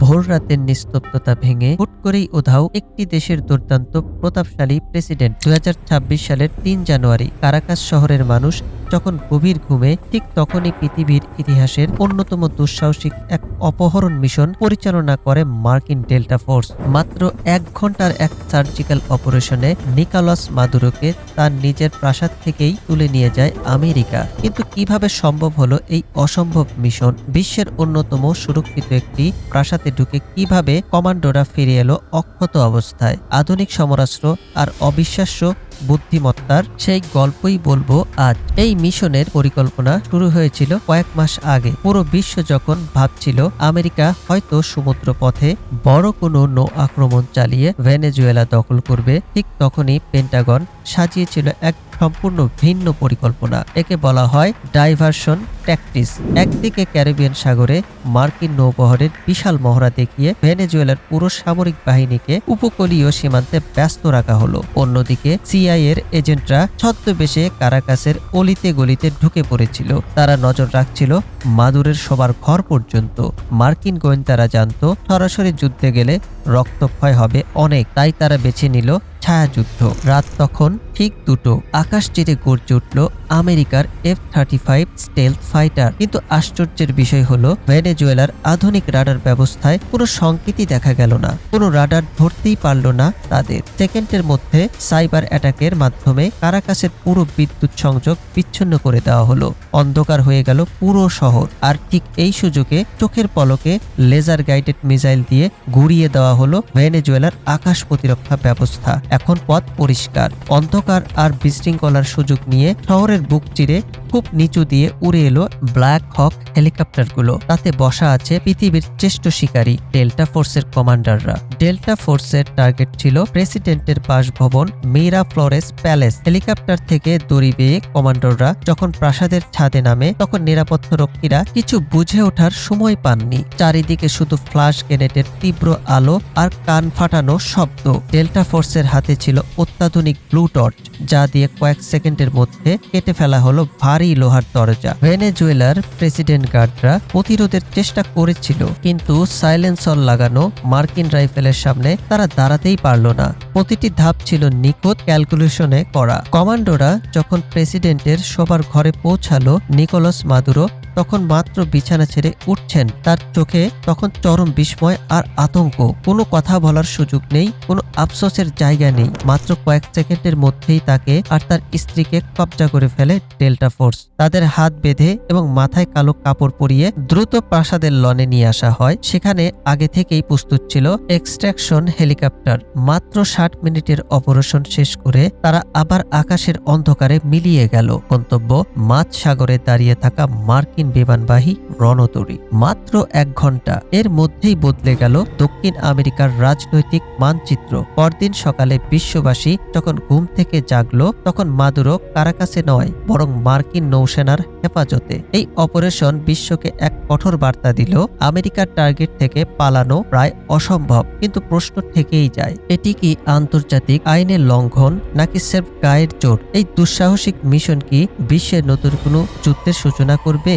ভোর রাতের নিস্তব্ধতা ভেঙে হুট করেই উধাও একটি দেশের দুর্দান্ত, প্রতাপশালী প্রেসিডেন্ট। দুই হাজার ছাব্বিশ সালের তিন জানুয়ারি কারাকাস শহরের মানুষ যখন গভীর ঘুমে, ঠিক তখনই পৃথিবীর ইতিহাসের অন্যতম দুঃসাহসিক এক অপহরণ মিশন পরিচালনা করে মার্কিন ডেল্টা ফোর্স। মাত্র এক ঘণ্টার এক সার্জিক্যাল অপারেশনে নিকালস মাদুরোকে তার নিজের প্রাসাদ থেকেই তুলে নিয়ে যায় আমেরিকা। কিন্তু কীভাবে সম্ভব হলো এই অসম্ভব মিশন বিশ্বের অন্যতম সুরক্ষিত একটি প্রাসাদে ঢুকে কীভাবে কমান্ডোরা ফিরে এলো অক্ষত অবস্থায়? আধুনিক সমরাস্ত্র আর অবিশ্বাস্য বুদ্ধিমত্তার সেই গল্পই বলব আজ। এই মিশনের পরিকল্পনা শুরু হয়েছিল কয়েক মাস আগে। পুরো বিশ্ব যখন ভাবছিল আমেরিকা হয়তো সমুদ্র পথে বড় কোনো নৌ আক্রমণ চালিয়ে ভেনেজুয়েলা দখল করবে, ঠিক তখনই পেন্টাগন সাজিয়েছিল এক সম্পূর্ণ ভিন্ন পরিকল্পনা। একে বলা হয় ডাইভারশন ট্যাকটিস। একদিকে ক্যারিবিয়ান সাগরে মার্কিন নৌবহরের বিশাল মহড়া দেখিয়ে ভেনেজুয়েলার পুরো সামরিক বাহিনীকে উপকূলীয় সীমান্তে ব্যস্ত রাখা হলো। অন্যদিকে সিআইএর এজেন্টরা ছদ্মবেশে কারাকাসের অলিতে গলিতে ঢুকে পড়েছিল। তারা নজর রাখছিল মাদুরের সবার ঘর পর্যন্ত। মার্কিন গোয়েন্দারা জানত, সরাসরি যুদ্ধে গেলে রক্তক্ষয় হবে অনেক, তাই তারা বেছে নিল ছায়াযুদ্ধ। রাত তখন ঠিক দুটো। আকাশ চিরে গর্জে উঠল আমেরিকার F thirty five stealth fighter কিন্তু আশ্চর্যের বিষয় হলো, ভেনেজুয়েলার আধুনিক রাডার ব্যবস্থায় কোনো সংকেতই দেখা গেল না। কোনো রাডার ধরতেই পারল না তাদের। সেকেন্ডের মধ্যে সাইবার অ্যাটাকের মাধ্যমে কারাকাসের পুরো বিদ্যুৎ সংযোগ বিচ্ছিন্ন করে দেওয়া হলো। অন্ধকার হয়ে গেল পুরো শহর। আর ঠিক এই সুযোগে চোখের পলকে লেজার গাইডেড মিসাইল দিয়ে ঘুরিয়ে দেওয়া হলো ভেনেজুয়েলার আকাশ প্রতিরক্ষা ব্যবস্থা। এখন পথ পরিষ্কার, অন্ধকার আর বিশৃঙ্খলার সুযোগ নিয়ে শহরের বুক চিরে খুব নিচু দিয়ে উড়ে এলো ব্ল্যাক হক হেলিকপ্টারগুলো। তাতে বসা আছে পৃথিবীর শ্রেষ্ঠ শিকারী ডেল্টা ফোর্সের কমান্ডাররা। ডেল্টা ফোর্সের টার্গেট ছিল প্রেসিডেন্টের বাসভবন মিরা ফ্লোরেস প্যালেস। হেলিকপ্টার থেকে দড়ি বেয়ে কমান্ডাররা যখন প্রাসাদের ছাদে নামে, তখন নিরাপত্তা রক্ষীরা কিছু বুঝে ওঠার সময় পাননি। চারিদিকে শুধু ফ্লাশ গ্রেনেডের তীব্র আলো আর কান ফাটানো শব্দ। ডেল্টা ফোর্সের হাতে ছিল অত্যাধুনিক ব্লু টর্চ, যা দিয়ে কয়েক সেকেন্ডের মধ্যে কেটে ফেলা হলো ভারী লোহার দরজা। ভেনেজুয়েলার প্রেসিডেন্ট গার্ডরা প্রতিরোধের চেষ্টা করেছিল, কিন্তু সাইলেন্সর লাগানো মার্কিন রাইফেলের সামনে তারা দাঁড়াতেই পারল না। প্রতিটি ধাপ ছিল নিখুঁত ক্যালকুলেশনে করা। কমান্ডোরা যখন প্রেসিডেন্টের সবার ঘরে পৌঁছালো নিকোলাস মাদুরো, তখন মাত্র বিছানা ছেড়ে উঠছেন। তার চোখে তখন চরম বিস্ময় আর আতঙ্ক। কোনো কথা বলার সুযোগ নেই, কোনো আফসোসের জায়গা নেই। মাত্র কয়েক সেকেন্ডের মধ্যেই তাকে আর তার স্ত্রীকে কবজা করে ফেলে ডেল্টা ফোর্স। তাদের হাত বেঁধে এবং মাথায় কালো কাপড় পরিয়ে দ্রুত প্রাসাদের লনে নিয়ে আসা হয়। সেখানে আগে থেকেই প্রস্তুত ছিল এক্সট্রাকশন হেলিকপ্টার। মাত্র ষাট মিনিটের অপারেশন শেষ করে তারা আবার আকাশের অন্ধকারে মিলিয়ে গেল। গন্তব্য মাঝ সাগরে দাঁড়িয়ে থাকা মার্কিন বিমানবাহী রণতরী। মাত্র এক ঘণ্টা। এর মধ্যেই বদলে গেল দক্ষিণ আমেরিকার রাজনৈতিক মানচিত্র। পরদিন সকালে বিশ্ববাসী যখন ঘুম থেকে জাগলো, তখন মাদুরো কারাকাসে নয়, বরং মার্কিন নৌসেনার হেফাজতে। এই অপারেশন বিশ্বকে এক কঠোর বার্তা দিল, আমেরিকার টার্গেট থেকে পালানো প্রায় অসম্ভব, কিন্তু প্রশ্ন থেকেই যায়, এটি কি আন্তর্জাতিক আইনের লঙ্ঘন, নাকি সেফ গায়ের জোর এই দুঃসাহসিক মিশন কি বিশ্বের নতুন কোনো যুদ্ধের সূচনা করবে?